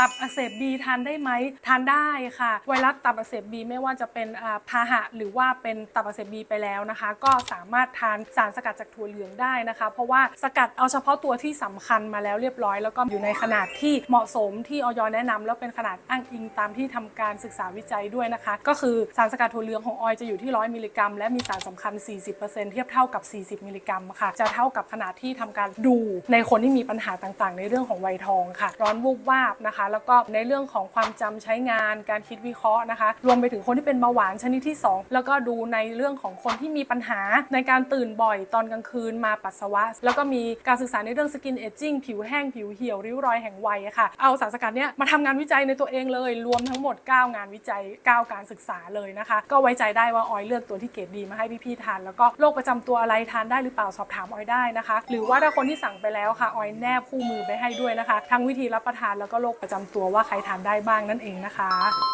ตับอักเสบบีทานได้ไหมทานได้ค่ะ ไวรัสตับอักเสบบีไม่ว่าจะเป็นพาหะ หรือว่าเป็นตับอักเสบบีไปแล้วนะคะ ก็สามารถทานสารสกัดจากถั่วเหลืองได้นะคะ เพราะว่าสกัดเอาเฉพาะตัวที่สำคัญมาแล้วเรียบร้อย แล้วก็อยู่ในขนาดที่เหมาะสมที่ออยแนะนำแล้วเป็นขนาดอ้างอิงตามที่ทำการศึกษาวิจัยด้วยนะคะ ก็คือสารสกัดถั่วเหลืองของออยจะอยู่ที่ 100 มิลลิกรัม และมีสารสำคัญ 40%เทียบเท่ากับ 40 มิลลิกรัมค่ะ จะเท่ากับขนาดที่ทำการดูในคนที่มีปัญหาต่างๆ ในเรื่องของไวทองค่ะ ร้อนวูบวาบนะคะแล้วก็ในเรื่องของความจำใช้งาน การคิดวิเคราะห์นะคะ รวมไปถึงคนที่เป็นเบาหวานชนิดที่ 2 แล้วก็ดูในเรื่องของคนที่มีปัญหาในการตื่นบ่อยตอนกลางคืนมาปัสสาวะ แล้วก็มีการศึกษาในเรื่องสกินเอจจิ้งผิวแห้งผิวเหี่ยวริ้วรอยแห่งวัยค่ะ เอาสารสกัดเนี้ยมาทำงานวิจัยในตัวเองเลย รวมทั้งหมด 9 งานวิจัย 9 การศึกษาเลยนะคะ ก็ไว้ใจได้ว่าออยเลือกตัวที่เกรดดีมาให้พี่ๆทาน แล้วก็โรคประจำตัวอะไรทานได้หรือเปล่าสอบถามออยได้นะคะ หรือว่าถ้าคนที่สั่งไปแล้วค่ะออยแนบคู่มือไปให้ด้วยนะคะ ทั้งวิธีรับประทานแล้วก็โรคประจำตัวว่าใครทานได้บ้างนั่นเองนะคะ